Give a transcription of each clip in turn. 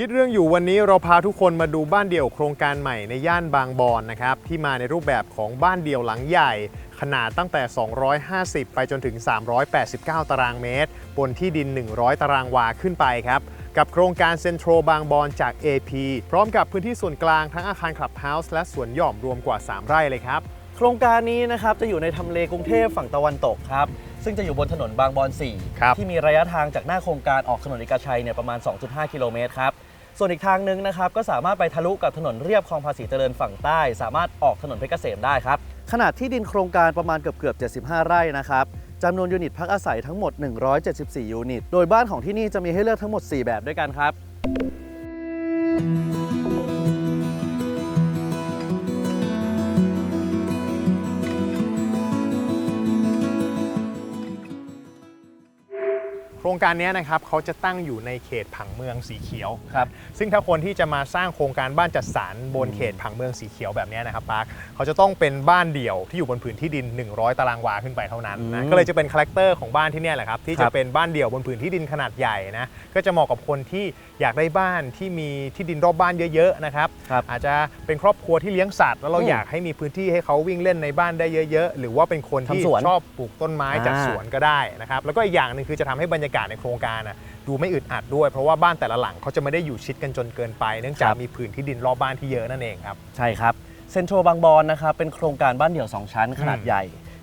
คิดเรื่องอยู่วันนี้เราพาทุกคนมาดูบ้านเดี่ยวโครงการใหม่ในย่านบางบอนนะครับที่มาในรูปแบบของบ้านเดี่ยวหลังใหญ่ ขนาดตั้งแต่ 250 ไปจนถึง 389 ตารางเมตร บนที่ดิน 100 ตารางวาขึ้นไปครับกับโครงการเซ็นทรัลบางบอนจาก AP พร้อมกับพื้นที่ส่วนกลางทั้งอาคารคลับเฮาส์และสวนหย่อมรวมกว่า 3 ไร่เลยครับโครงการนี้นะครับจะอยู่ในทำเลกรุงเทพฝั่งตะวันตกครับซึ่งจะอยู่บนถนนบางบอนครับ4ที่มีระยะทางจากหน้าโครงการออกถนนเอกชัยเนี่ยประมาณ 2.5 กิโลเมตรครับ ส่วนอีกทางหนึงนะครับก็สามารถไปทะลุกับถนนเรียบคลองภาษีเจริญฝั่งใต้ สามารถออกถนนเพชรเกษมได้ครับขนาดที่ดินโครงการประมาณเกือบเกือบ75 ไร่นะครับจำนวนยูนิตพักอาศัยทั้งหมด 174 ยูนิต โดยบ้านของที่นี่จะมีให้เลือกทั้งหมด 4 แบบด้วยกันครับ รงการนี้นะครับเขาจะตั้งอยู่ในเขตผังเมืองสีเขียวครับซึ่งถ้าคนที่จะมาสร้างโครงการบ้านจัดสรรบนเขตผังเมืองสีเขียวแบบนี้นะครับปาร์คเขาจะต้องเป็นบ้านเดี่ยวที่อยู่บนผืนที่ดิน 100 ตารางวาขึ้นไปเท่านั้นนะอืมก็เลยจะเป็นคาแรคเตอร์ของบ้านที่เนี่ยแหละครับที่ครัจะบเป็นบ้านเดี่ยวบนผืนที่ดินขนาดใหญ่นะก็จะเหมาะกับคนที่ อยากได้บ้านที่มีที่ดินรอบบ้านเยอะๆนะครับครับอาจจะเป็นครอบครัวที่เลี้ยงสัตว์แล้วเราอืมอยากให้มีพื้นที่ให้เขาวิ่งเล่นในบ้านได้เยอะ ๆ หรือว่าเป็นคนที่ทำสวนชอบปลูกต้นไม้จัดอ่า สวนก็ได้นะครับแล้วก็อีกอย่างหนึ่งคือจะทำให้บรรยากาศในโครงการนะดูไม่อึดอัดด้วย เพราะว่าบ้านแต่ละหลังเขาจะไม่ได้อยู่ชิดกันจนเกินไป เนื่องจากมีผืนที่ดินรอบบ้านที่เยอะนั่นเองครับ ใช่ครับเซ็นทรัลบางบอนนะครับเป็นโครงการบ้านเดี่ยว 2 ชั้นขนาดอืม ใหญ่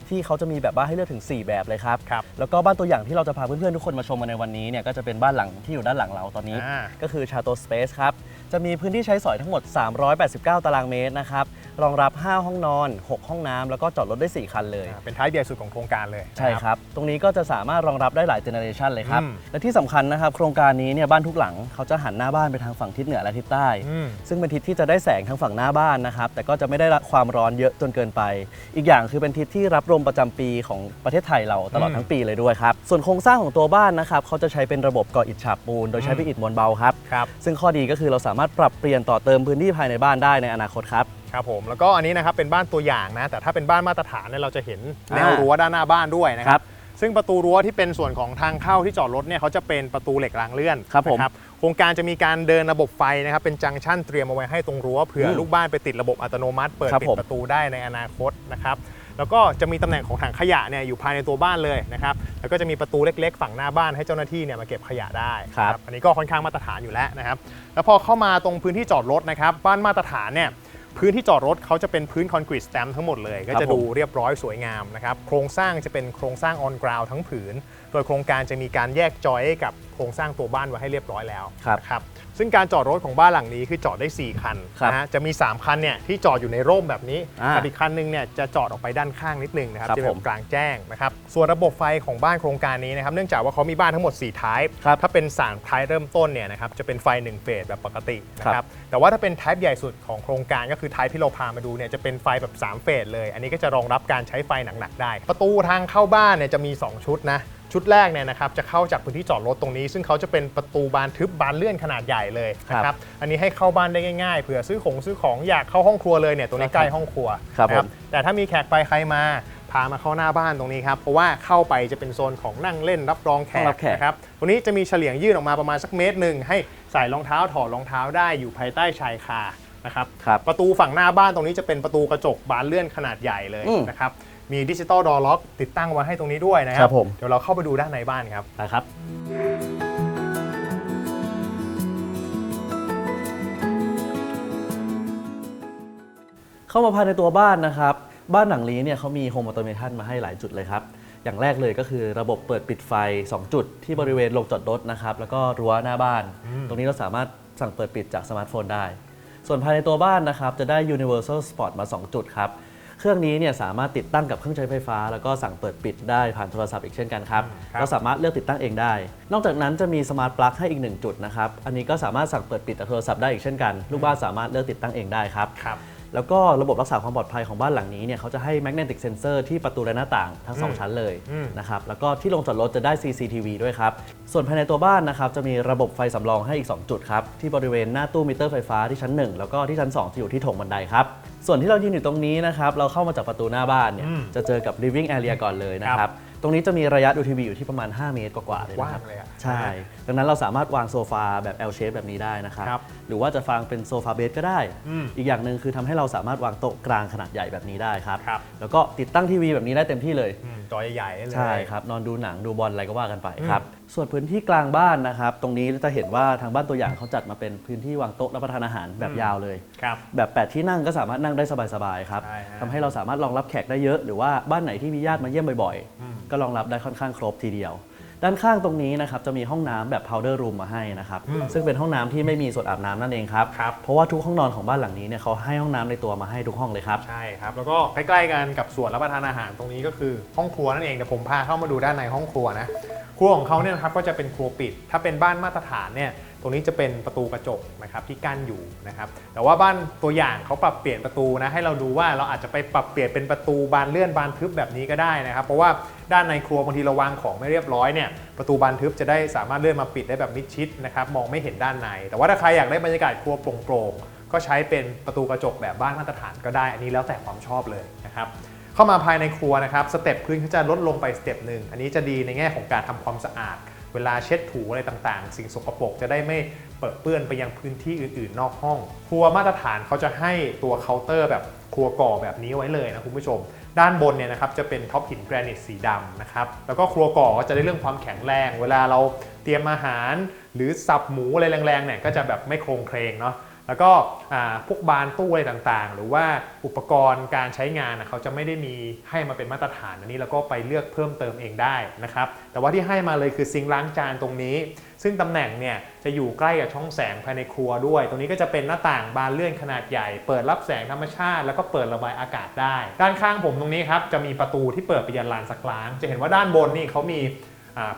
ที่เขาจะมีแบบบ้านให้เลือกถึง 4 แบบเลยครับ ครับแล้วก็บ้านตัวอย่างที่เราจะพาเพื่อนๆทุกคนมาชมกันในวันนี้เนี่ยก็จะเป็นบ้านหลังที่อยู่ด้านหลังเราตอนนี้ อ่า ก็คือชาโตสเปซครับ จะมีพื้นที่ใช้สอยทั้งหมด 389 ตารางเมตรนะครับ รองรับ 5 ห้องนอน 6 ห้องน้ำแล้วก็จอดรถได้ 4 คันเลยอ่าเป็นท้ายใหญ่สุดของโครงการเลยใช่ครับ ตรงนี้ก็จะสามารถรองรับได้หลายเจเนอเรชันเลยครับ อืม และที่สำคัญนะครับ โครงการนี้เนี่ยบ้านทุกหลังเขาจะหันหน้าบ้านไปทางฝั่งทิศเหนือและทิศใต้ อืม ซึ่งเป็นทิศที่จะได้แสงทางฝั่งหน้าบ้านนะครับ แต่ก็จะไม่ได้รับความร้อนเยอะจนเกินไป อีกอย่างคือเป็นทิศที่รับลมประจำปีของประเทศไทยเราตลอดอืมทั้งปีเลยด้วยครับ ส่วนโครงสร้างของตัวบ้านนะครับเขาจะใช้เป็นระบบก่ออิฐฉาบปูน โดยใช้อืมเป็นอิฐมวลเบาครับ ครับ ซึ่งข้อดีก็คือเราสามารถปรับเปลี่ยนต่อเติมพื้นที่ภายในบ้านได้ในอนาคตครับ ครับผมแล้วก็อันนี้นะครับเป็นบ้านตัวอย่างนะ แต่ถ้าเป็นบ้านมาตรฐานเนี่ยเราจะเห็นแนวอ่ารั้วด้านหน้าบ้านด้วยนะคครัรับบซึ่งประตูรั้วที่เป็นส่วนของทางเข้าที่จอดรถเนี่ยเขาจะเป็นประตูเหล็กรางเลื่อนครับผมนะโครงการจะมีการเดินระบบไฟนะครับเป็นจังชั่นเตรียมเอาไว้ให้ตรงรั้วเผื่ออมลูกบ้านไปติดระบบอัตโนมัติ เปิดครับปิดผม ประตูได้ในอนาคตนะครับ แล้วก็จะมีตำแหน่งของถังขยะเนี่ยอยู่ภายในตัวบ้านเลยนะครับแล้วก็จะมีประตูเล็กๆ ฝั่งหน้าบ้านให้เจ้าหน้าที่เนี่ยมาเก็บขยะได้ครับนะอันนี้ก็ค่อนข้างมาตรฐานอยู่แล้วนะครับแล้วพอเข้ามาตรงพื้นที่จอดรถนะครับบ้านมาตรฐานเนี่ยพื้นที่จอดรถเขาจะเป็นพื้นคอนกรีตสแตมทั้งหมดเลย ก็ครับจะผมดูเรียบร้อยสวยงามนะครับโครงสร้างจะเป็นโครงสร้างออนกราวทั้งผืนโดยโครงการจะมีการแยกจอยกับโครงสร้างตัวบ้านไว้ให้เรียบร้อยแล้วครับนะครับซึ่งการจอดรถของบ้านหลังนี้คือจอดได้ 4 คันครับนะฮะจะมี 3 คันเนี่ยที่จอดอยู่ในร่มแบบนี้อ่ากับอีกคันหนึงเนี่ยจะจอดออกไปด้านข้างนิดนึงนะครับครับจะเป็นผแบมบกลางแจ้งนะครับส่วนระบบไฟของบ้านโครงการนี้นะครับเนื่องจากว่าเขามีบ้านทั้งหมด4ท้ายครับถ้าเป็นสามท้ายเริ่มต้นเนี่ยนะครับจะเป็นไฟ1เฟสแบบปกตินะคครัรับบแต่ว่าถ้าเป็น type ใหญ่สุดของโครงการก็คือ type ที่เราพามาดูเนี่ยจะเป็นไฟแบบ3เฟสเลย อันนี้ก็จะรองรับการใช้ไฟหนักๆได้ ประตูทางเข้าบ้านเนี่ยจะมี2ชุดนะ ชุดแรกเนี่ยนะครับจะเข้าจากพื้นที่จอดรถตรงนี้ ซึ่งเขาจะเป็นประตูบานทึบบานเลื่อนขนาดใหญ่เลยนะครับอันนี้ให้เข้าบ้านได้ง่ายๆเผื่อซื้อของซื้อของอยากเข้าห้องครัวเลยเนี่ยตรงนี้ใกล้ห้องครัวครับนะผมแต่ถ้ามีแขกไปใครมาพามาเข้าหน้าบ้านตรงนี้ครับเพราะว่าเข้าไปจะเป็นโซนของนั่งเล่นรับรองแขต้กอนรับแขกนะครับตรงนี้จะมีเฉลียงยื่นออกมาประมาณสักเมตรหนึ่งให้ใส่รองเท้าถอดรองเท้าได้อยู่ภายใต้ชายคานะครับครับประตูฝั่งหน้าบ้านตรงนี้จะเป็นประตูกระจกบานเลื่อนขนาดใหญ่เลยอืมนะครับ มีดิจิตอลดอล็อกติดตั้งไว้ให้ตรงนี้ด้วยนะคครัรับบผม เดี๋ยวเราเข้าไปดูด้านในบ้านครับ นะครับ เข้ามาภายในตัวบ้านนะครับ บ้านหลังนี้เนี่ยเขามีโฮมออโตเมชันมาให้หลายจุดเลยครับ อย่างแรกเลยก็คือระบบเปิดปิดไฟ 2 จุดที่บริเวณโรงจอดรถนะครับ แล้วก็รั้วหน้าบ้านตรงนี้เราสามารถสั่งเปิดปิดจากสมาร์ทโฟนได้ ส่วนภายในตัวบ้านนะครับ จะได้ Universal Spot มา 2 จุดครับ เครื่องนี้เนี่ยสามารถติดตั้งกับเครื่องใช้ไฟฟ้า แล้วก็สั่งเปิดปิดได้ผ่านโทรศัพท์อีกเช่นกันครับครับ เราสามารถเลือกติดตั้งเองได้ นอกจากนั้นจะมีสมาร์ทปลั๊กให้อีกหนึ่งจุดนะครับอันนี้ก็สามารถสั่งเปิดปิดจากโทรศัพท์ได้อีกเช่นกัน ลูกบ้านสามารถเลือกติดตั้งเองได้ครับ ครับ แล้วก็ระบบรักษาความปลอดภัยของบ้านหลังนี้เนี่ยเขาจะให้ magnetic sensor ที่ประตูและหน้าต่างทั้งอืม2ชั้นเลยอืมนะครับแล้วก็ที่ลงจอดรถจะได้ CCTV ด้วยครับ ส่วนภายในตัวบ้านนะครับจะมีระบบไฟสำรองให้อีก 2 จุดครับ ที่บริเวณหน้าตู้มิเตอร์ไฟฟ้าที่ชั้น 1 แล้วก็ที่ชั้น 2 จะอยู่ที่โถงบันไดครับส่วนที่เรายืนอยู่ตรงนี้นะครับเราเข้ามาจากประตูหน้าบ้านเนี่ยอืมจะเจอกับ living area ก่อนเลยนะคครัรับบต รงนี้จะมีระยะดูทีวีอยู่ที่ประมาณ 5 เมตรกว่าๆเลยนะครับกว้างเลยอะใช่ ดังนั้นเราสามารถวางโซฟาแบบ L shape แบบนี้ได้นะครับครับหรือว่าจะฟังเป็นโซฟาเบดก็ได้ อืมอีกอย่างหนึ่งคือทำให้เราสามารถวางโต๊ะกลางขนาดใหญ่แบบนี้ได้ครับ ครับ แล้วก็ติดตั้งทีวีแบบนี้ได้เต็มที่เลย อืมจอใหญ่ๆเลย ใช่ครับ นอนดูหนังดูบอลอะไรก็ว่ากันไปครับส่วนพื้นที่กลางบ้านนะครับ ตรงนี้จะเห็นว่าทางบ้านตัวอย่างเขาจัดมาเป็นพื้นที่วางโต๊ะรับประทานอาหารแบบยาวเลย ครับ แบบ 8 ที่นั่งก็สามารถนั่งได้สบายๆครับใช่ฮะ ทำให้เราสามารถรองรับแขกได้เยอะ หรือว่าบ้านไหนที่มีญาติมาเยี่ยมบ่อยๆ ก็รองรับได้ค่อนข้างครบทีเดียว ด้านข้างตรงนี้นะครับจะมีห้องน้ำแบบ powder room มาให้นะครับ ซึ่งเป็นห้องน้ำที่ไม่มีส่วนอาบน้ำนั่นเองครับ ครับ เพราะว่าทุกห้องนอนของบ้านหลังนี้เนี่ยเขาให้ห้องน้ำในตัวมาให้ทุกห้องเลยครับ ใช่ครับ แล้วก็ใกล้ๆกันกับส่วนรับประทานอาหารตรงนี้ก็คือห้องครัวนั่นเองแต่ผมพาเข้ามาดูด้านในห้องครัวนะ ครัวของเขาเนี่ยนะครับก็จะเป็นครัวปิด ถ้าเป็นบ้านมาตรฐานเนี่ยตรงนี้จะเป็นประตูกระจกนะครับที่กั้นอยู่นะครับแต่ว่าบ้านตัวอย่างเขาปรับเปลี่ยนประตูนะให้เราดูว่าเราอาจจะไปปรับเปลี่ยนเป็นประตูบานเลื่อนบานทึบแบบนี้ก็ได้นะครับเพราะว่าด้านในครัวบางทีเราวางของไม่เรียบร้อยเนี่ยประตูบานทึบจะได้สามารถเลื่อนมาปิดได้แบบมิดชิดนะครับมองไม่เห็นด้านใน แต่ว่าถ้าใครอยากได้บรรยากาศครัวโปร่งๆก็ใช้เป็นประตูกระจกแบบบ้านมาตรฐานก็ได้ อันนี้แล้วแต่ความชอบเลยนะครับ เข้ามาภายในครัวนะครับสเต็ปพื้นเขาจะลดลงไปสเต็ปหนึ่งอันนี้จะดีในแง่ของการทำความสะอาด เวลาเช็ดถูอะไรต่างๆ สิ่งสกปรกจะได้ไม่เปิดเปื้อนไปยังพื้นที่อื่นๆ นอกห้อง ครัวมาตรฐานเขาจะให้ตัวเคาน์เตอร์แบบครัวก่อแบบนี้ไว้เลยนะคุณผู้ชม ด้านบนเนี่ยนะครับจะเป็นท็อปหินแกรนิตสีดำนะครับแล้วก็ครัวก่อก็จะได้เรื่องความแข็งแรง เวลาเราเตรียมอาหาร หรือสับหมูอะไรแรงๆเนี่ยก็จะแบบไม่โครงเครงเนาะ แล้วก็พวกบานตู้อะไรต่างๆ หรือว่าอุปกรณ์การใช้งานเขาจะไม่ได้มีให้มาเป็นมาตรฐานอันนี้แล้วก็ไปเลือกเพิ่มเติมเองได้นะครับแต่ว่าที่ให้มาเลยคือซิงล้างจานตรงนี้ ซึ่งตำแหน่งเนี่ยจะอยู่ใกล้กับช่องแสงภายในครัวด้วย ตรงนี้ก็จะเป็นหน้าต่างบานเลื่อนขนาดใหญ่ เปิดรับแสงธรรมชาติ แล้วก็เปิดระบายอากาศได้ ด้านข้างผมตรงนี้ครับจะมีประตูที่เปิดไปยันลานซักล้าง จะเห็นว่าด้านบนนี่เขามี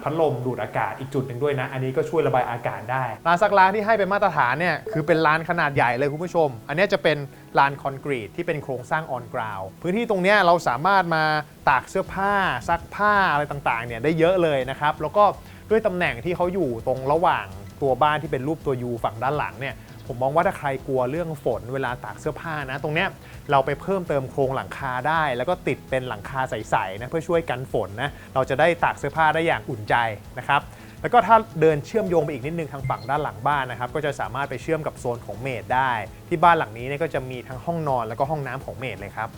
พัดลมดูดอากาศอีกจุดหนึ่งด้วยนะ อันนี้ก็ช่วยระบายอากาศได้ลานซักล้างที่ให้เป็นมาตรฐานเนี่ยคือเป็นลานขนาดใหญ่เลยคุณผู้ชม อันนี้จะเป็นลานคอนกรีตที่เป็นโครงสร้างออนกราวพื้นที่ตรงนี้เราสามารถมาตากเสื้อผ้า ซักผ้าอะไรต่างๆเนี่ยได้เยอะเลยนะครับแล้วก็ด้วยตำแหน่งที่เขาอยู่ตรงระหว่างตัวบ้านที่เป็นรูปตัวยูฝั่งด้านหลังเนี่ย ผมมองว่าถ้าใครกลัวเรื่องฝนเวลาตากเสื้อผ้านะ ตรงเนี้ยเราไปเพิ่มเติมโครงหลังคาได้ แล้วก็ติดเป็นหลังคาใสๆนะเพื่อช่วยกันฝนนะเราจะได้ตากเสื้อผ้าได้อย่างอุ่นใจนะครับแล้วก็ถ้าเดินเชื่อมโยงไปอีกนิดนึงทางฝั่งด้านหลังบ้านนะครับก็จะสามารถไปเชื่อมกับโซนของเมดได้ ที่บ้านหลังนี้เนี่ยก็จะมีทั้งห้องนอนแล้วก็ห้องน้ำของเมดเลยครับ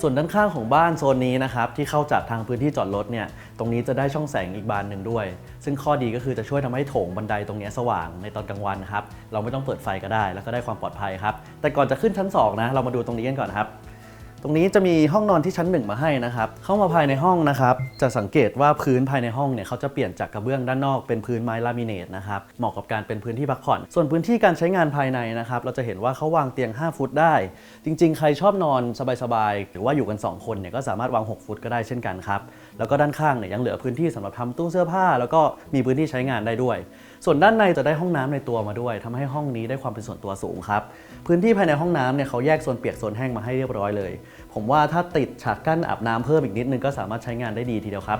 ส่วนด้านข้างของบ้านโซนนี้นะครับที่เข้าจากทางพื้นที่จอดรถเนี่ยตรงนี้จะได้ช่องแสงอีกบานหนึ่งด้วย ซึ่งข้อดีก็คือจะช่วยทำให้โถงบันไดตรงนี้สว่างในตอนกลางวันครับเราไม่ต้องเปิดไฟก็ได้ แล้วก็ได้ความปลอดภัยครับแต่ก่อนจะขึ้นชั้นสองนะเรามาดูตรงนี้กันก่อนครับ ตรงนี้จะมีห้องนอนที่ชั้นหนึ่งมาให้นะครับ เข้ามาภายในห้องนะครับ จะสังเกตว่าพื้นภายในห้องเนี่ยเขาจะเปลี่ยนจากกระเบื้องด้านนอกเป็นพื้นไม้ลามิเนตนะครับ เหมาะกับการเป็นพื้นที่พักผ่อน ส่วนพื้นที่การใช้งานภายในนะครับ เราจะเห็นว่าเขาวางเตียง 5 ฟุตได้ จริง ๆ ใครชอบนอนสบายๆ หรือว่าอยู่กัน 2 คนเนี่ยก็สามารถวาง 6 ฟุตก็ได้เช่นกันครับ แล้วก็ด้านข้างเนี่ยยังเหลือพื้นที่สำหรับทำตู้เสื้อผ้า แล้วก็มีพื้นที่ใช้งานได้ด้วย ส่วนด้านในจะได้ห้องน้ำในตัวมาด้วยทำให้ห้องนี้ได้ความเป็นส่วนตัวสูงครับ พื้นที่ภายในห้องน้ำเนี่ยเขาแยกโซนเปียกโซนแห้งมาให้เรียบร้อยเลย ผมว่าถ้าติดฉากกั้นอาบน้ำเพิ่มอีกนิดนึงก็สามารถใช้งานได้ดีทีเดียวครับ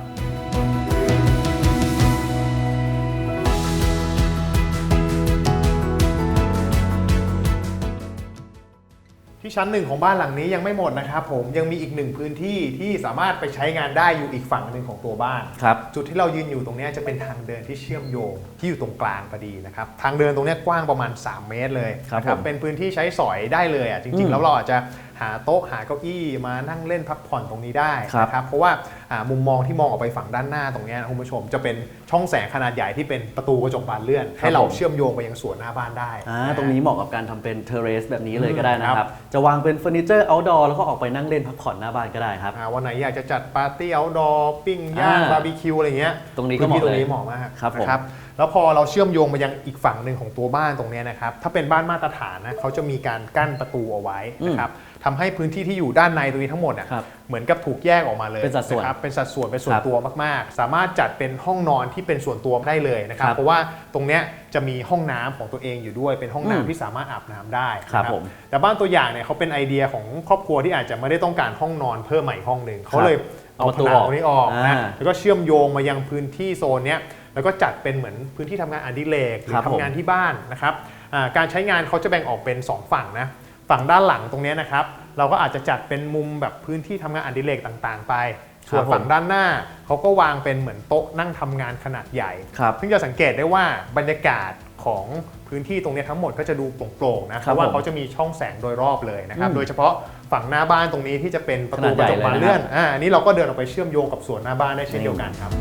ที่ชั้นหนึ่งของบ้านหลังนี้ยังไม่หมดนะครับผมยังมีอีกหนึ่งพื้นที่ที่สามารถไปใช้งานได้อยู่อีกฝั่งหนึ่งของตัวบ้าน ครับ จุดที่เรายืนอยู่ตรงเนี้ยจะเป็นทางเดินที่เชื่อมโยงที่อยู่ตรงกลางพอดีนะครับทางเดินตรงเนี้ยกว้างประมาณ 3 เมตรเลยครับนะผมเป็นพื้นที่ใช้สอยได้เลยอะจอืริงมๆแล้วเราอาจจะหาโต๊ะหาเก้าอี้มานั่งเล่นพักผ่อนตรงนี้ได้ครับนะครับเพราะว่าอ่ามุมมองที่มองออกไปฝั่งด้านหน้าตรงเนี้ยนะคุณผู้ชมจะเป็นช่องแสงขนาดใหญ่ที่เป็นประตูกระจกบานเลื่อน ให้เราเชื่อมโยงไปยังสวนหน้าบ้านได้อ่าะตรงนี้เหมาะกับการทำเป็นเทเรสแบบนี้เลยก็ได้นะคครัรับบจะวางเป็นเฟอร์นิเจอร์เอาท์ดอร์แล้วก็ออกไปนั่งเล่นพักผ่อนหน้าบ้านก็ได้ครับอ่าวันไหนอยากจะจัดปาร์ตี้เอาดอร์ปิ้งย่างอ่าบาร์บีคิวอะไรเงี้ยตรงนี้ก็พื้นที่เหตรมาะงนี้เลยเหมาะมากครับผมนะแล้วพอเราเชื่อมโยงมายังอีกฝั่งหนึ่งของตัวบ้านตรงเนี้ยนะครับถ้าเป็นบ้านมาตรฐานนะเขาจะมีการกั้นประตูเอาไว้นะครับ ทำให้พื้นที่ที่อยู่ด้านในตรงนี้ทั้งหมดอะครับเหมือนกับถูกแยกออกมาเลยเป็นสัดส่วนะครัเป็นสัดส่วนเป็นส่วคนรับตัวมากๆ สามารถจัดเป็นห้องนอนที่เป็นส่วนตัวได้เลยนะครับครับเพราะว่าตรงเนี้ยจะมีห้องน้ำของตัวเองอยู่ด้วยเป็นห้องอืมน้ำที่สามารถอาบน้ำได้ครับนะผมแต่บ้านตัวอย่างเนี่ยเขาเป็นไอเดียของครอบครัวที่อาจจะไม่ได้ต้องการห้องนอนเพิ่มใหม่อีกห้องหนึ่งเขาเลยเอาเอาประตูผนังออกตรงนี้ออกนะอ่าแล้วก็เชื่อมโยงมายังพื้นที่โซนเนี้ยแล้วก็จัดเป็นเหมือนพื้นที่ทำงานอดิเรกหรืครัอบทำงานผมที่บ้านนะครับอ่าการใช้งานเขาจะแบ่งออกเป็น 2 ฝั่งนะ ฝั่งด้านหลังตรงเนี้ยนะครับ เราก็อาจจะจัดเป็นมุมแบบพื้นที่ทำงานอดิเรกต่างๆ ไป ส่วนผมฝั่งด้านหน้าเขาก็วางเป็นเหมือนโต๊ะนั่งทำงานขนาดใหญ่ครับซึ่งจะสังเกตได้ว่าบรรยากาศของพื้นที่ตรงเนี้ยทั้งหมดก็จะดูโปร่งๆนะเพครับราะว่าผมเขาจะมีช่องแสงโดยรอบเลยนะครับอืมโดยเฉพาะฝั่งหน้าบ้านตรงนี้ที่จะเป็นประตูขนาดกใหญ่ระจกบานเลยนะครับเลื่อนอ่าอันนี้เราก็เดินออกไปเชื่อมโยงกับส่วนหน้าบ้านได้เช่นเดียวกันครับ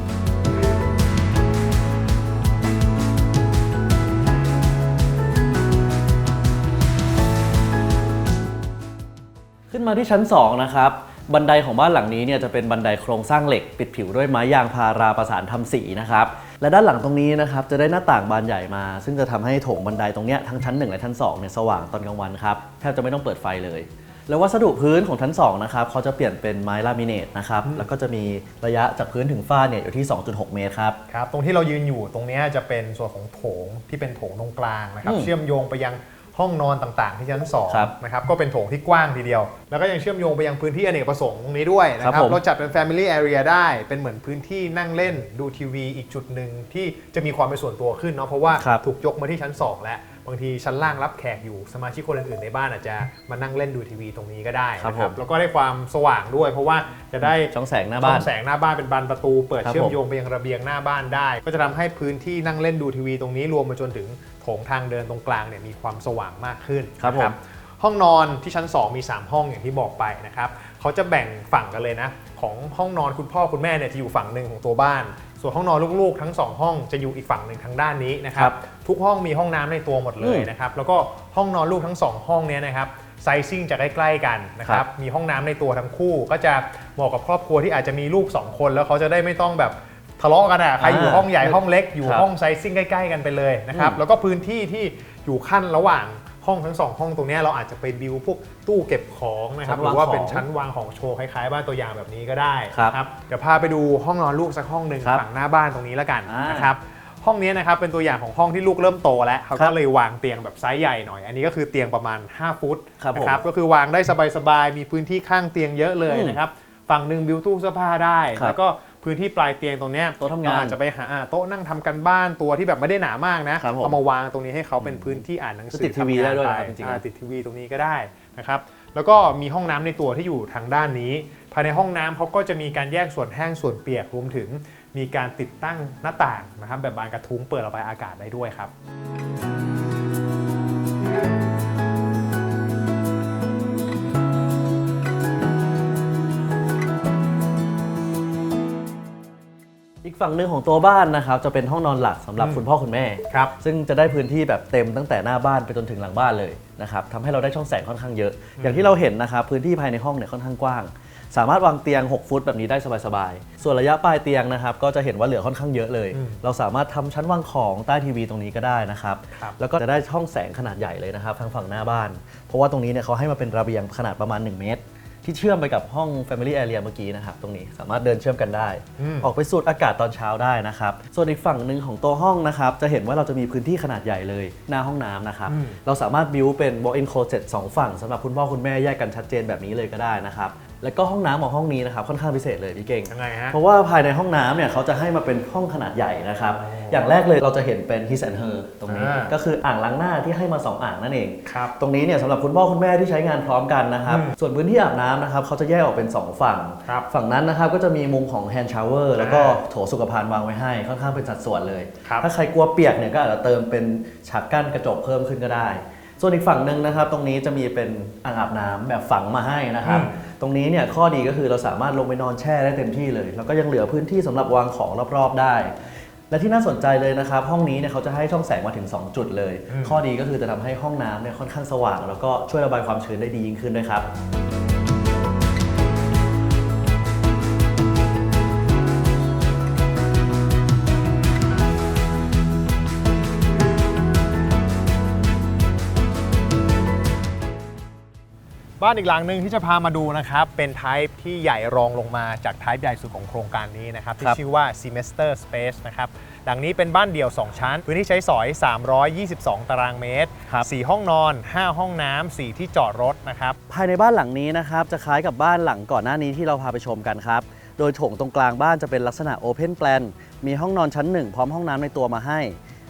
มาที่ชั้น 2 นะครับ บันไดของบ้านหลังนี้เนี่ยจะเป็นบันไดโครงสร้างเหล็ก ปิดผิวด้วยไม้ยางพาราประสานทำสีนะครับ และด้านหลังตรงนี้นะครับจะได้หน้าต่างบานใหญ่มา ซึ่งจะทำให้โถงบันไดตรงเนี้ยทั้งชั้น 1 และชั้น2เนี่ยสว่างตอนกลางวันครับแทบจะไม่ต้องเปิดไฟเลย แล้ววัสดุพื้นของชั้น2นะครับเขาจะเปลี่ยนเป็นไม้ลามิเนตนะครับแล้วก็จะมีระยะจากพื้นถึงฝ้าเนี่ยอยู่ที่ 2.6 เมตรครับครับตรงที่เรายืนอยู่ตรงเนี้ยจะเป็นส่วนของโถงที่เป็นโถงตรงกลางนะครับอืมเชื่อมโยงไปยัง ห้องนอนต่างๆ ที่ชั้นสองครับนะครับก็เป็นโถงที่กว้างทีเดียว แล้วก็ยังเชื่อมโยงไปยังพื้นที่อเนกประสงค์ตรงนี้ด้วยนะคครัรับบผม เราจัดเป็น Family Area ได้เป็นเหมือนพื้นที่นั่งเล่นดูทีวีอีกจุดหนึ่งที่จะมีความเป็นส่วนตัวขึ้นเนาะเพราะว่าครับ ถูกยกมาที่ชั้น 2 แล้ว บางทีชั้นล่างรับแขกอยู่สมาชิกคนอื่นๆในบ้านอาจจะมานั่งเล่นดูทีวีตรงนี้ก็ได้ครับนะผม แล้วก็ได้ความสว่างด้วย เพราะว่าจะได้ ช่องแสงหน้าบ้าน ช่องแสงหน้าบ้านเป็นบานประตู เปิดครับเชื่อมผมโยงไปยังระเบียงหน้าบ้านได้ ก็จะทำให้พื้นที่นั่งเล่นดูทีวีตรงนี้รวมมาจนถึง โถงทางเดินตรงกลางเนี่ยมีความสว่างมากขึ้นครับนะผมห้องนอนที่ชั้น 2 มี 3 ห้องอย่างที่บอกไปนะครับเขาจะแบ่งฝั่งกันเลยนะ ของห้องนอนคุณพ่อคุณแม่เนี่ยจะอยู่ฝั่งหนึ่งของตัวบ้าน ส่วนห้องนอนลูกๆ ทั้ง 2 ห้องจะอยู่อีกฝั่งหนึ่งทางด้านนี้นะครัครับบทุกห้องมีห้องน้ำในตัวหมดเลยอืมนะครับแล้วก็ห้องนอนลูกทั้ง 2 ห้องเนี้ยนะครับไซซิ่งจะใกล้ๆกันนะคครัรับบ มีห้องน้ำในตัวทั้งคู่ ก็จะเหมาะกับครอบครัวที่อาจจะมีลูก 2 คน แล้วเขาจะได้ไม่ต้องแบบ ทะเลาะกันอะใครอยู่ห้องใหญ่ห้องเล็กอยู่ครับห้องไซซิ่งใกล้ ๆ กันไปเลยนะครับอืมแล้วก็พื้นที่ที่อยู่ขั้นระหว่างห้องทั้งสองห้องตรงเนี้ยเราอาจจะไปบิวพวกตู้เก็บของนะครับชั้นหวางรือว่าของเป็นชั้นวางของโชว์คล้ายๆ บ้านตัวอย่างแบบนี้ก็ได้ครับนะเดี๋ยวพาไปดูห้องนอนลูกสักห้องหนึ่งครับฝั่งหน้าบ้านตรงนี้แล้วกันอ่านนะครับห้องนี้นะครับเป็นตัวอย่างของห้องที่ลูกเริ่มโตแล้วเขาครัก็บเลยวางเตียงแบบไซส์ใหญ่หน่อย อันนี้ก็คือเตียงประมาณ 5 ฟุตครับผมนะครับก็คือวางได้สบายๆมีพื้นที่ข้างเตียงเยอะเลยอืมนะครับฝั่งหนึ่งบิวตู้เสื้อผ้าได้ครับแล้วก็ พื้นที่ปลายเตียงตรงเนี้ยโต๊ะทำงานเรอาจจะไปหาอ่าโต๊ะนั่งทำกันบ้านตัวที่แบบไม่ได้หนามากนะครับผมเอามาวางตรงนี้ให้เขาเป็นพื้นที่อ่านหนังสือติดทีวีทำงานได้ด้วยปนะครับจริงๆ อ่าติดทีวีตรงนี้ก็ได้นะครับแล้วก็มีห้องน้ำในตัวที่อยู่ทางด้านนี้ ภายในห้องน้ำเขาก็จะมีการแยกส่วนแห้งส่วนเปียกรวมถึง มีการติดตั้งหน้าต่างนะครับแบบบานกระทุ้งเปิดระบายอากาศได้ด้วยครับ กฝั่งหนึ่งของตัวบ้านนะครับจะเป็นห้องนอนหลักสำหรับอืมคุณพ่อคุณแม่ครับซึ่งจะได้พื้นที่แบบเต็มตั้งแต่หน้าบ้านไปจนถึงหลังบ้านเลยนะครับทำให้เราได้ช่องแสงค่อนข้างเยอะ อย่างที่เราเห็นนะครับพื้นที่ภายในห้องเนี่ยค่อนข้างกว้าง สามารถวางเตียง 6 ฟุตแบบนี้ได้สบายๆ ส่วนระยะปลายเตียงนะครับก็จะเห็นว่าเหลือค่อนข้างเยอะเลยอืมเราสามารถทำชั้นวางของใต้ทีวีตรงนี้ก็ได้นะครับครับ แล้วก็จะได้ช่องแสงขนาดใหญ่เลยนะครับทางฝั่งหน้าบ้าน เพราะว่าตรงนี้เนี่ยเขาให้มาเป็นระเบียงขนาดประมาณ 1 เมตร ที่เชื่อมไปกับห้อง Family Area เมื่อกี้นะครับ ตรงนี้สามารถเดินเชื่อมกันได้ อืม ออกไปสูดอากาศตอนเช้าได้นะครับ ส่วนอีกฝั่งหนึ่งของตัวห้องนะครับ จะเห็นว่าเราจะมีพื้นที่ขนาดใหญ่เลย หน้าห้องน้ำนะครับอืมเราสามารถบิวเป็น walk-in closet สองฝั่งสำหรับคุณพ่อคุณแม่แยกกันชัดเจนแบบนี้เลยก็ได้นะครับ แล้วก็ห้องน้ำของห้องนี้นะครับค่อนข้างพิเศษเลยพี่เก่ง ยังไงฮะ เพราะว่าภายในห้องน้ำเนี่ยเขาจะให้มาเป็นห้องขนาดใหญ่นะครับ อย่างแรกเลยเราจะเห็นเป็น his and her ตรงนี้ อ่า ก็คืออ่างล้างหน้าที่ให้มา 2 อ่างนั่นเอง ครับ ตรงนี้เนี่ยสำหรับคุณพ่อคุณแม่ที่ใช้งานพร้อมกันนะครับ อืมส่วนพื้นที่อาบน้ำนะครับเขาจะแยกออกเป็น 2 ฝั่ง ครับฝั่งนั้นนะครับก็จะมีมุมของ hand shower แล้วก็อ่าโถสุขภัณฑ์วางไว้ให้ ค่อนข้างเป็นสัดส่วนเลย ครับถ้าใครกลัวเปียกเนี่ยก็อาจจะเติมเป็นฉากกั้นกระจกเพิ่มขึ้นก็ได้ ส่วนอีกฝั่งหนึ่งนะครับ ตรงนี้จะมีเป็นอ่างอาบน้ำแบบฝังมาให้นะครับอืมตรงนี้เนี่ยข้อดีก็คือเราสามารถลงไปนอนแช่ได้เต็มที่เลย แล้วก็ยังเหลือพื้นที่สำหรับวางของรอบๆได้ และที่น่าสนใจเลยนะครับ ห้องนี้เนี่ยเขาจะให้ช่องแสงมาถึง 2 จุดเลยอืมข้อดีก็คือจะทำให้ห้องน้ำเนี่ยค่อนข้างสว่าง แล้วก็ช่วยระบายความชื้นได้ดียิ่งขึ้นด้วยครับ บ้านอีกหลังหนึ่งที่จะพามาดูนะครับ เป็น type ที่ใหญ่รองลงมาจาก type ใหญ่สุดของโครงการนี้นะครับ ที่ครับชื่อว่า semester space นะครับหลังนี้เป็นบ้านเดี่ยว 2 ชั้น พื้นที่ใช้สอย 322 ตารางเมตรครับ4ห้องนอน 5 ห้องน้ำ4ที่จอดรถนะครับ ภายในบ้านหลังนี้นะครับ จะคล้ายกับบ้านหลังก่อนหน้านี้ที่เราพาไปชมกันครับ โดยโถงตรงกลางบ้านจะเป็นลักษณะ Open Plan มีห้องนอนชั้น 1 พร้อมห้องน้ำในตัวมาให้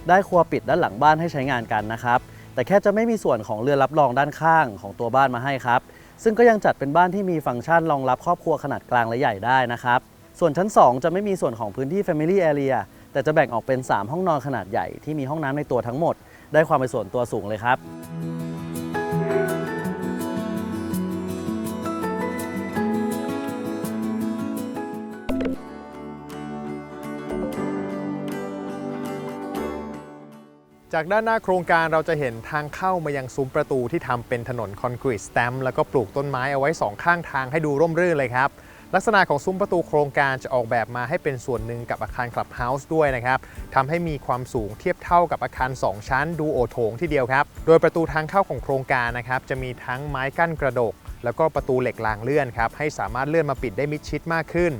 ได้ครัวปิดด้านหลังบ้านให้ใช้งานกันนะครับ แต่แค่จะไม่มีส่วนของเรือนรับรองด้านข้างของตัวบ้านมาให้ครับ ซึ่งก็ยังจัดเป็นบ้านที่มีฟังก์ชันรองรับครอบครัวขนาดกลางและใหญ่ได้นะครับ ส่วนชั้น 2 จะไม่มีส่วนของพื้นที่ Family Area แต่จะแบ่งออกเป็น 3 ห้องนอนขนาดใหญ่ที่มีห้องน้ำในตัวทั้งหมด ได้ความเป็นส่วนตัวสูงเลยครับ จากด้านหน้าโครงการเราจะเห็นทางเข้ามายังซุ้มประตูที่ทำเป็นถนนคอนกรีตสแตมแล้วก็ปลูกต้นไม้เอาไว้สองข้างทางให้ดูร่มรื่นเลยครับ ลักษณะของซุ้มประตูโครงการจะออกแบบมาให้เป็นส่วนหนึ่งกับอาคารคลับเฮาส์ด้วยนะครับทำให้มีความสูงเทียบเท่ากับอาคาร 2 ชั้น ดูโอโถงทีเดียวครับ โดยประตูทางเข้าของโครงการนะครับจะมีทั้งไม้กั้นกระดก แล้วก็ประตูเหล็กรางเลื่อนครับให้สามารถเลื่อนมาปิดได้มิดชิดมากขึ้น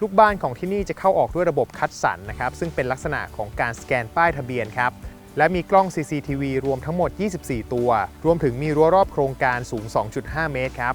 ลูกบ้านของที่นี่จะเข้าออกด้วยระบบคัดสรรนะครับซึ่งเป็นลักษณะของการสแกนป้ายทะเบียนครับ และมีกล้อง CCTV รวมทั้งหมด 24 ตัว รวมถึงมีรั้วรอบโครงการสูง 2.5 เมตรครับ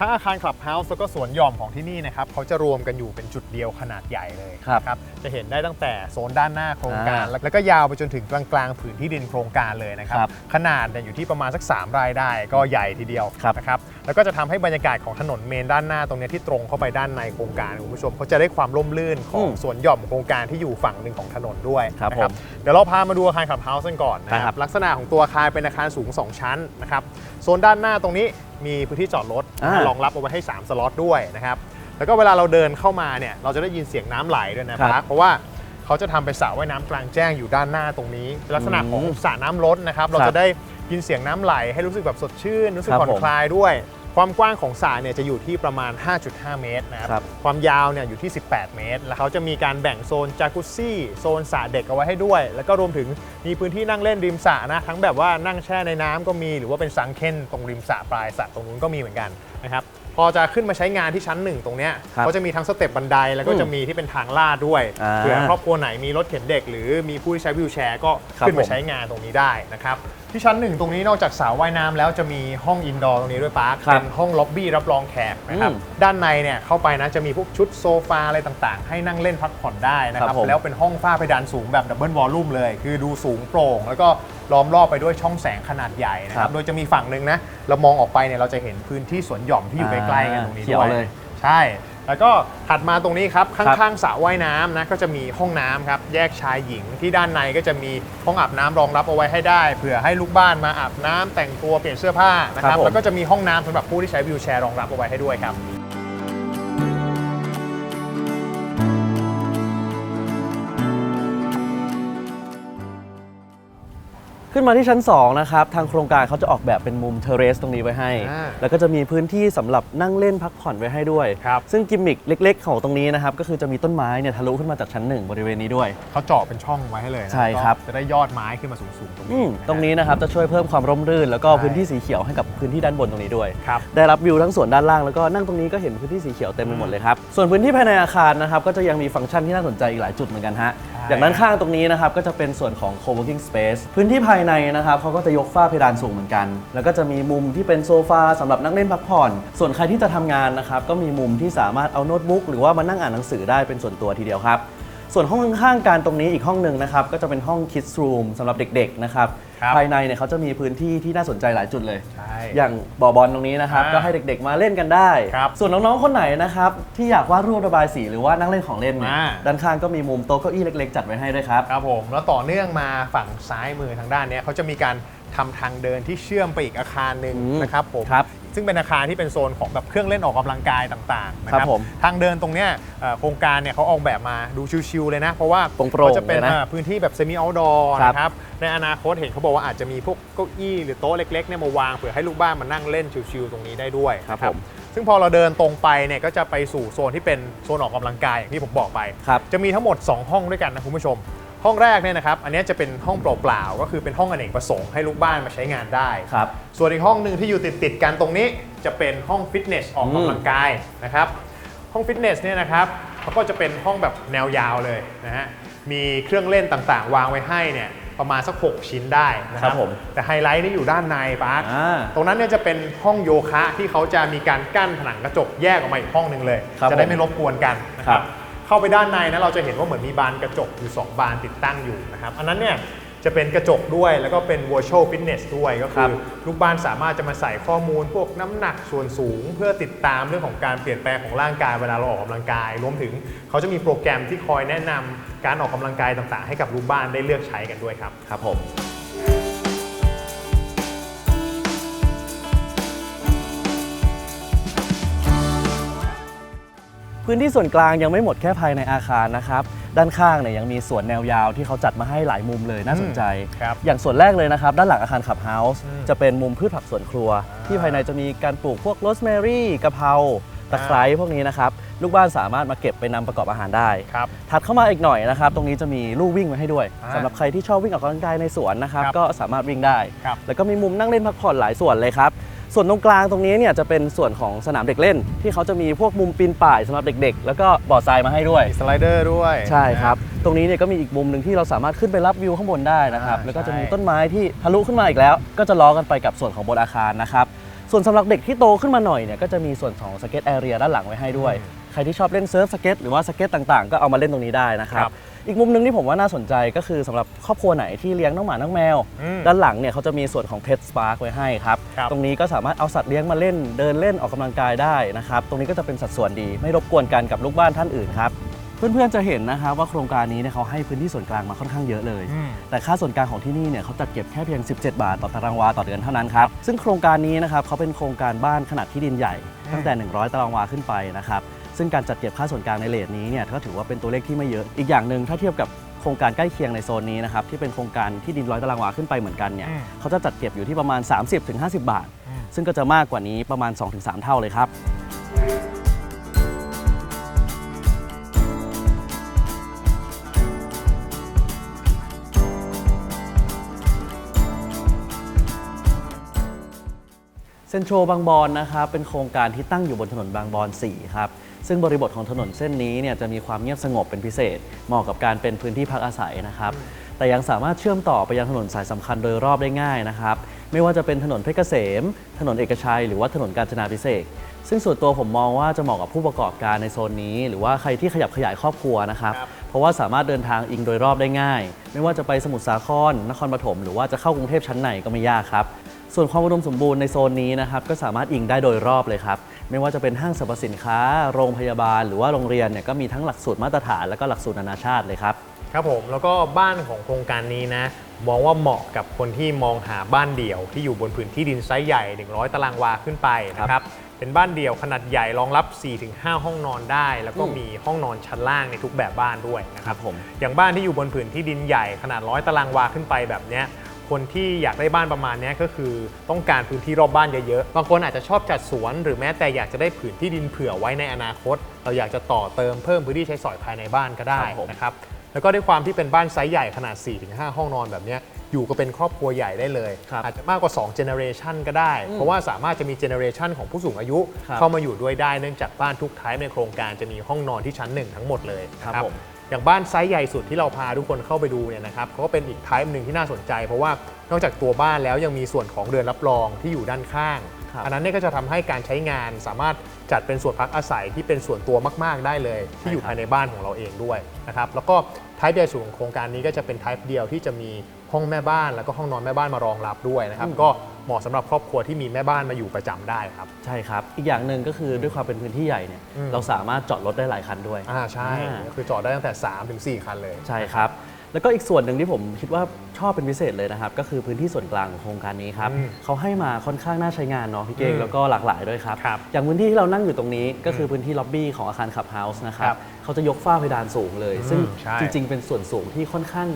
ทั้งอาคารคลับเฮาส์แล้วก็สวนหย่อมของที่นี่นะครับเขาจะรวมกันอยู่เป็นจุดเดียวขนาดใหญ่เลยครับนะจะเห็นได้ตั้งแต่โซนด้านหน้าโครงการ อ่าแล้วก็ยาวไปจนถึงกลางๆผืนที่ดินโครงการเลยนะครับครับขนาดเนี่ยอยู่ที่ประมาณสัก 3 รายได้ก็ใหญ่ทีเดียวครับ นะครับแล้วก็จะทำให้บรรยากาศของถนนเมนด้านหน้าตรงเนี้ยที่ตรงเข้าไปด้านในโครงการคุณผู้ชมเขาจะได้ความร่มรื่นของอืมสวนหย่อมโครงการที่อยู่ฝั่งหนึ่งของถนนด้วยครับนะผม เดี๋ยวเราพามาดูอาคารคลับเฮาส์กันก่อนนะคครัรับบลักษณะของตัวอาคารเป็นอาคารสูง 2 ชั้นนะครับ โซนด้านหน้าตรงนี้ มีพื้นที่จอดรถอ่าร องรับเอาไว้ให้ 3 สล็อตด้วยนะครับ แล้วก็เวลาเราเดินเข้ามาเนี่ยเราจะได้ยินเสียงน้ำไหลด้วยนะคครัรับบเพราะว่าเขาจะทำเป็นสระว่ายน้ำกลางแจ้งอยู่ด้านหน้าตรงนี้ลักษณะของอืมสระน้ำล้นนะครับ เราครับจะได้ยินเสียงน้ำไหลให้รู้สึกแบบสดชื่น รู้สึกครับผ่อนผม คลายด้วย ความกว้างของสระเนี่ยจะอยู่ที่ประมาณ 5.5 เมตรนะครับครับ ความยาวเนี่ยอยู่ที่ 18 เมตร แล้วเขาจะมีการแบ่งโซนจากุซซี่ โซนสระเด็กเอาไว้ให้ด้วย แล้วก็รวมถึงมีพื้นที่นั่งเล่นริมสระนะ ทั้งแบบว่านั่งแช่ในน้ำก็มี หรือว่าเป็นซังเค้นตรงริมสระปลายสระตรงนู้นก็มีเหมือนกันนะครับ พอจะขึ้นมาใช้งานที่ชั้นหนึ่งตรงเนี้ยครับเขาจะมีทั้งสเต็ปบันไดแล้วก็อืมจะมีที่เป็นทางลาดด้วยอ่าเผื่อครอบครัวไหนมีรถเข็นเด็ก หรือมีผู้ที่ใช้วิวแชร์ก็ครับขึ้นผมมาใช้งานตรงนี้ได้นะครับที่ชั้นหนึ่งตรงนี้นอกจากสระว่ายน้ำแล้วจะมีห้องอินดอร์ตรงนี้ด้วยปาร์คครับเป็นห้องล็อบบี้รับรองแขกนะครับอืมด้านในเนี่ยเข้าไปนะจะมีพวกชุดโซฟาอะไรต่างๆ ให้นั่งเล่นพักผ่อนได้นะคครัรับบผม แล้วเป็นห้องฝ้าเพดานสูงแบบดับเบิลวอลลุ่มเลย คือดูสูงโปร่ง แล้วก็ ล้อมรอบไปด้วยช่องแสงขนาดใหญ่นะคครัรับ บโดยจะมีฝั่งหนึ่งนะ เรามองออกไปเนี่ยเราจะเห็นพื้นที่สวนหย่อมที่อยู่ใกล้ๆกันตรงนี้เขียวด้วยเลยใช่ แล้วก็ถัดมาตรงนี้ครับครัข้างบๆสระว่ายน้ำนะก็จะมีห้องน้ำครับ แยกชายหญิงที่ด้านในก็จะมีห้องอาบน้ำรองรับเอาไว้ให้ได้เผื่อให้ลูกบ้านมาอาบน้ำแต่งตัวเปลี่ยนเสื้อผ้านะคครัรับบผม แล้วก็จะมีห้องน้ำสำหรับผู้ที่ใช้วิวแชร์รองรับเอาไว้ให้ด้วยครับ ขึ้นมาที่ชั้น 2 นะครับ ทางโครงการเขาจะออกแบบเป็นมุมเทเรสตรงนี้ไว้ให้ อ่าแล้วก็จะมีพื้นที่สำหรับนั่งเล่นพักผ่อนไว้ให้ด้วย ครับซึ่งกิมมิคเล็ก ๆ ของตรงนี้นะครับ ก็คือจะมีต้นไม้เนี่ยทะลุขึ้นมาจากชั้น 1 บริเวณนี้ด้วย เขาเจาะเป็นช่องไว้ให้เลยนะใช่ครับ ก็จะได้ยอดไม้ขึ้นมาสูงๆตรงอืนี้มะฮะ ตรงนี้นะครับจะช่วยเพิ่มความร่มรื่น แล้วก็ใช่ พื้นที่สีเขียวให้กับพื้นที่ด้านบนตรงนี้ด้วย ครับ ได้รับวิวทั้งส่วนด้านล่างแล้วก็นั่งตรงนี้ก็เห็นพื้นที่สีเขียวเต็มไปหมดเลยครับ ส่วนพื้นที่ภายในอาคารนะครับก็จะยังมีฟังก์ชันที่น่าสนใจอีกหลายจุดเหมือนกันฮะ ใช่ อย่างด้านข้างตรงนี้นะครับก็จะเป็นส่วนของ co-working space พื้นที่ภายในนะครับเขาก็จะยกฝ้าเพดานสูงเหมือนกัน แล้วก็จะมีมุมที่เป็นโซฟาสำหรับนั่งเล่นพักผ่อน ส่วนใครที่จะทำงานนะครับก็มีมุมที่สามารถเอาโน้ตบุ๊กหรือว่ามานั่งอ่านหนังสือได้เป็นส่วนตัวทีเดียวครับ ส่วนห้องข้างๆกันตรงนี้อีกห้องหนึ่งนะครับก็จะเป็นห้อง kids room สำหรับเด็กๆนะครับครับภายในเนี่ยเขาจะมีพื้นที่ที่น่าสนใจหลายจุดเลย ใช่อย่างบ่อบอลตรงนี้นะครับ อ่าก็ให้เด็กๆมาเล่นกันได้ ครับส่วนน้องๆคนไหนนะครับที่อยากวาดรูประบายสีหรือว่านั่งเล่นของเล่นเนี่ยอ่า ด้านข้างก็มีมุมโต๊ะเก้าอี้เล็กๆ จัดไว้ให้ด้วยครับ ครับผมแล้วต่อเนื่องมาฝั่งซ้ายมือทางด้านเนี้ยเขาจะมีการทำทางเดินที่เชื่อมไปอีกอาคารหนึ่งอืมนะครับผมครับ ซึ่งเป็นอาคารที่เป็นโซนของแบบเครื่องเล่นออกกำลังกายต่างๆนะคครัรับบผมทางเดินตรงเนี้ยเอ่อโครงการเนี่ยเขาออกแบบมาดูชิวๆเลยนะ เพราะว่าโปร่งๆเขาจะเป็นเลยนะเอ่อพื้นที่แบบเซมิเอาท์ดอร์ครับนะครับ ในอนาคตเห็นเขาบอกว่าอาจจะมีพวกเก้าอี้หรือโต๊ะเล็กๆเนี่ยมาวางเผื่อให้ลูกบ้านมานั่งเล่นชิวๆตรงนี้ได้ด้วยครับนะผมซึ่งพอเราเดินตรงไปเนี่ยก็จะไปสู่โซนที่เป็นโซนออกกำลังกายอย่างที่ผมบอกไปครับจะมีทั้งหมด 2 ห้องด้วยกันนะคุณผู้ชม ห้องแรกเนี่ยนะครับ อันเนี้ยจะเป็นห้องเปล่าๆ ก็คือเป็นห้องอเนกประสงค์ให้ลูกบ้านมาใช้งานได้ ครับ ส่วนอีกห้องหนึ่งที่อยู่ติดๆกันตรงนี้จะเป็นห้องฟิตเนสออกอืมกำลังกายนะครับ ห้องฟิตเนสเนี่ยนะครับเขาก็จะเป็นห้องแบบแนวยาวเลยนะฮะ มีเครื่องเล่นต่างๆ วางไว้ให้เนี่ยประมาณสัก 6 ชิ้นได้นะคครัรับบผมแต่ไฮไลท์นี่อยู่ด้านในปาร์คอ่าตรงนั้นเนี่ยจะเป็นห้องโยคะที่เขาจะมีการกั้นผนังกระจกแยกออกมาอีกห้องหนึ่งเลย ครับจะได้ผมไม่รบกวนกันนะคครัรับบ เข้าไปด้านในนะเราจะเห็นว่าเหมือนมีบานกระจกอยู่ 2 บานติดตั้งอยู่นะครับ อันนั้นเนี่ยจะเป็นกระจกด้วยแล้วก็เป็น virtual fitness ด้วยก็คคืรัอบลูกบ้านสามารถจะมาใส่ข้อมูล พวกน้ำหนักส่วนสูง เพื่อติดตามเรื่องของการเปลี่ยนแปลงของร่างกายเวลาเราออกกำลังกาย รวมถึงเขาจะมีโปรแกรมที่คอยแนะนำการออกกำลังกายต่างๆ ให้กับลูกบ้านได้เลือกใช้กันด้วยครับครับผม พื้นที่ส่วนกลางยังไม่หมดแค่ภายในอาคารนะครับ ด้านข้างเนี่ยยังมีสวนแนวยาวที่เขาจัดมาให้หลายมุมเลยน่าสนใจ ครับอย่างส่วนแรกเลยนะครับ ด้านหลังอาคารขับเฮาส์อืมจะเป็นมุมพืชผักสวนครัว ที่ภายในจะมีการปลูกพวกโรสแมรี่กะเพราตะไคร้พวกนี้นะครับ ลูกบ้านสามารถมาเก็บไปนำประกอบอาหารได้ ครับ ถัดเข้ามาอีกหน่อยนะครับ ตรงนี้จะมีลู่วิ่งไว้ให้ด้วยอ่าสำหรับใครที่ชอบวิ่งออกกำลังกายในสวนนะครับ ครับก็สามารถวิ่งได้ ครับ แล้วก็มีมุมนั่งเล่นพักผ่อนหลายส่วนเลยครับ ส่วนตรงกลางตรงนี้เนี่ยจะเป็นส่วนของสนามเด็กเล่น ที่เขาจะมีพวกมุมปีนป่ายสำหรับเด็กๆ แล้วก็บ่อทรายมาให้ด้วยมีสไลเดอร์ด้วยใช่ครับ ตรงนี้เนี่ยก็มีอีกมุมหนึ่งที่เราสามารถขึ้นไปรับวิวข้างบนได้นะครับอ่าแล้วก็จะใช่มีต้นไม้ที่ทะลุขึ้นมาอีกแล้ว ก็จะล้อกันไปกับส่วนของบนอาคารนะครับ ส่วนสำหรับเด็กที่โตขึ้นมาหน่อยเนี่ยก็จะมีส่วนของสเก็ตแอเรียด้านหลังไว้ให้ด้วย ใครที่ชอบเล่นเซิร์ฟสเก็ตหรือว่าสเก็ตต่างๆ ก็เอามาเล่นตรงนี้ได้นะครับครับ อีกมุมหนึงที่ผมว่าน่าสนใจก็คือสำหรับครอบครัวไหนที่เลี้ยงน้องหมาน้องแมว อืม ด้านหลังเนี่ยเขาจะมีส่วนของ Pet Spark ไว้ให้ครับ ครับตรงนี้ก็สามารถเอาสัตว์เลี้ยงมาเล่น เดินเล่นออกกำลังกายได้นะครับ ตรงนี้ก็จะเป็นสัดส่วนดี ไม่รบกวนกันกับลูกบ้านท่านอื่นครับ เพื่อนๆจะเห็นนะครับว่าโครงการนี้เนี่ยเขาให้พื้นที่ส่วนกลางมาค่อนข้างเยอะเลย อืม แต่ค่าส่วนกลางของที่นี่เนี่ยเขาจัดเก็บแค่เพียง 17 บาทต่อตารางวาต่อเดือนเท่านั้นครับ ซึ่งโครงการนี้นะครับเขาเป็นโครงการบ้านขนาดที่ดินใหญ่ ตั้งแต่ 100 ตารางวาขึ้นไปนะครับ ซึ่งการจัดเก็บค่าส่วนกลางในเลทนี้เนี่ยก็ถือว่าเป็นตัวเลขที่ไม่เยอะ อีกอย่างหนึ่งถ้าเทียบกับโครงการใกล้เคียงในโซนนี้นะครับที่เป็นโครงการที่ดินร้อยตารางวาขึ้นไปเหมือนกันเนี่ยอืมเขาจะจัดเก็บอยู่ที่ประมาณ 30-50 บาทอืมซึ่งก็จะมากกว่านี้ประมาณ 2-3 เท่าเลยครับเซ็นทรัลบางบอนนะครับเป็นโครงการที่ตั้งอยู่บนถนนบางบอน 4 ครับ ซึ่งบริบทของถนนเส้นนี้เนี่ยจะมีความเงียบสงบเป็นพิเศษ เหมาะกับการเป็นพื้นที่พักอาศัยนะครับ แต่ยังสามารถเชื่อมต่อไปยังถนนสายสำคัญโดยรอบได้ง่ายนะครับ ไม่ว่าจะเป็นถนนเพชรเกษม ถนนเอกชัย หรือว่าถนนกาญจนาพิเศษกซึ่งส่วนตัวผมมองว่าจะเหมาะกับผู้ประกอบการในโซนนี้ หรือว่าใครที่ขยับขยายครอบครัวนะครับครับ เพราะว่าสามารถเดินทางอิงโดยรอบได้ง่าย ไม่ว่าจะไปสมุทรสาคร นครปฐม หรือว่าจะเข้ากรุงเทพชั้นในก็ไม่ยากครับ ส่วนความอุดมสมบูรณ์ในโซนนี้นะครับก็สามารถอิงได้โดยรอบเลยครับ ไม่ว่าจะเป็นห้างสรรพสินค้า โรงพยาบาล หรือว่าโรงเรียนเนี่ยก็มีทั้งหลักสูตรมาตรฐาน และก็หลักสูตรนานาชาติเลยครับ ครับผมแล้วก็บ้านของโครงการนี้นะ มองว่าเหมาะกับคนที่มองหาบ้านเดี่ยวที่อยู่บนพื้นที่ดินไซส์ใหญ่ 100 ตารางวาขึ้นไปนะครับเป็นบ้านเดี่ยวขนาดใหญ่รองรับ 4-5 ห้องนอนได้ แล้วก็อืมมีห้องนอนชั้นล่างในทุกแบบบ้านด้วยนะคครัรับบผมอย่างบ้านที่อยู่บนผืนที่ดินใหญ่ขนาดร้อยตารางวาขึ้นไปแบบเนี้ย คนที่อยากได้บ้านประมาณเนี้ยก็คือต้องการพื้นที่รอบบ้านเยอะๆ บางคนอาจจะชอบจัดสวน หรือแม้แต่อยากจะได้ผืนที่ดินเผื่อไว้ในอนาคต เราอยากจะต่อเติมเพิ่มพื้นที่ใช้สอยภายในบ้านก็ได้ครับผมนะครับ แล้วก็ด้วยความที่เป็นบ้านไซส์ใหญ่ขนาด 4-5 ห้องนอนแบบเนี้ยอยู่ก็เป็นครอบครัวใหญ่ได้เลยครับอาจจะมากกว่า2 generation ก็ได้ เพราะว่าสามารถจะมี generation ของผู้สูงอายุครับเข้ามาอยู่ด้วยได้เนื่องจากบ้านทุกท้ายในโครงการจะมีห้องนอนที่ชั้นหนึ่งทั้งหมดเลยนะครับผม อย่างบ้านไซส์ใหญ่สุดที่เราพาทุกคนเข้าไปดูเนี่ยนะครับเขาก็เป็นอีกไทป์หนึ่งที่น่าสนใจ เพราะว่านอกจากตัวบ้านแล้วยังมีส่วนของเรือนรับรองที่อยู่ด้านข้างครับอันนั้นเนี่ยก็จะทำให้การใช้งานสามารถจัดเป็นส่วนพักอาศัยที่เป็นส่วนตัวมาก ๆ ได้เลย ที่อยู่ภายในบ้านของเราเองด้วยนะครับแล้วก็ไทป์ใหญ่สุดของโครงการนี้ก็จะเป็นไทป์เดียวที่จะมีห้องแม่บ้านแล้วก็ห้องนอนแม่บ้านมารองรับด้วยนะครับก็ เหมาะสำหรับครอบครัวที่มีแม่บ้านมาอยู่ประจำได้ครับ ใช่ครับ อีกอย่างหนึ่งก็คือด้วยความเป็นพื้นที่ใหญ่เนี่ยอืม เราสามารถจอดรถได้หลายคันด้วย อ่าใช่อ่า ก็คือจอดได้ตั้งแต่ 3 ถึง 4 คันเลย ใช่ครับ แล้วก็อีกส่วนหนึ่งที่ผมคิดว่าชอบเป็นพิเศษเลยนะครับ ก็คือพื้นที่ส่วนกลางของโครงการนี้ครับอืมเขาให้มาค่อนข้างน่าใช้งานเนาะพี่เก่งอืมแล้วก็หลากหลายด้วยครับ ครับอย่างพื้นที่ที่เรานั่งอยู่ตรงนี้ก็คือพื้นที่ล็อบบี้ของอาคารขับเฮาส์นะครัครับบเขาจะยกฝ้าเพดานสูงเลยอืมซึ่งใช่ จริง ๆ เป็นส่วนสูงที่ค่อนข้าง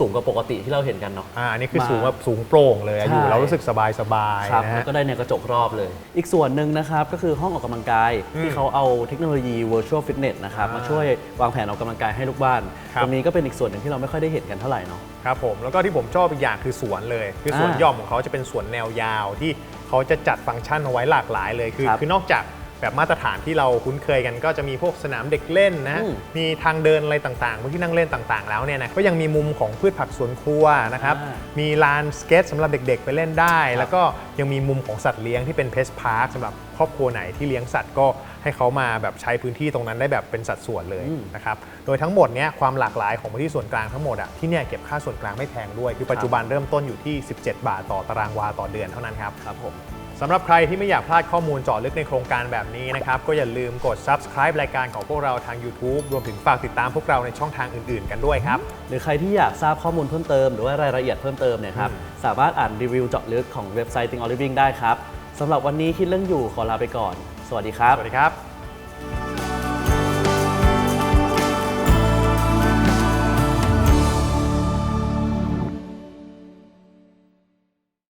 สูงกว่าปกติที่เราเห็นกันเนาะ อ่าอันนี้คือมาสูงแบบสูงโปร่งเลยอะใช่อยู่แล้วรู้สึกสบายสบายๆครับนะแล้วฮะ ก็ได้แนวกระจกรอบเลย อีกส่วนหนึ่งนะครับ ก็คือห้องออกกำลังกาย อืมที่เขาเอาเทคโนโลยี virtual fitness นะครับอ่ามมาช่วยวางแผนออกกำลังกายให้ลูกบ้าน ครับ ตรงนี้ก็เป็นอีกส่วนหนึ่งที่เราไม่ค่อยได้เห็นกันเท่าไหร่เนาะ ครับผมแล้วก็ที่ผมชอบอีกอย่างคือสวนเลย คือสวนอ่าหย่อมของเขาจะเป็นสวนแนวยาวที่เขาจะจัดฟังก์ชันเอาไว้หลากหลายเลยคือ ครับคือนอกจาก แบบมาตรฐานที่เราคุ้นเคยกันก็จะมีพวกสนามเด็กเล่นนะอืมมีทางเดินอะไรต่างๆพื้นที่นั่งเล่นต่างๆ แล้วเนี่ยนะก็ยังมีมุมของพืชผักสวนครัวนะครับอ่ามีลานสเก็ตสำหรับเด็กๆ ไปเล่นได้ครับแล้วก็ยังมีมุมของสัตว์เลี้ยงที่เป็นเพสพาร์คสำหรับครอบครัวไหนที่เลี้ยงสัตว์ก็ให้เขามาแบบใช้พื้นที่ตรงนั้นได้แบบเป็นสัดส่วนเลยนะครับ โดยทั้งหมดเนี้ยความหลากหลายของพื้นที่ส่วนกลางทั้งหมดอะที่เนี่ยเก็บค่าส่วนกลางไม่แพงด้วย คือปัจจุบันเริ่มต้นอยู่ที่ 17 บาทต่อตารางวาต่อเดือนเท่านั้นครับ ครับผม สำหรับใครที่ไม่อยากพลาดข้อมูลเจาะลึกในโครงการแบบนี้นะครับ ก็อย่าลืมกด subscribe รายการของพวกเราทาง YouTube รวมถึงฝากติดตามพวกเราในช่องทางอื่นๆ กันด้วยครับ หรือใครที่อยากทราบข้อมูลเพิ่มเติม หรือว่ารายละเอียดเพิ่มเติมเนี่ยครับอืมสามารถอ่านรีวิวเจาะลึกของเว็บไซต์ Think of Living ได้ครับสำหรับวันนี้คิดเรื่องอยู่ขอลาไปก่อน สวัสดีครับ สวัสดีครับ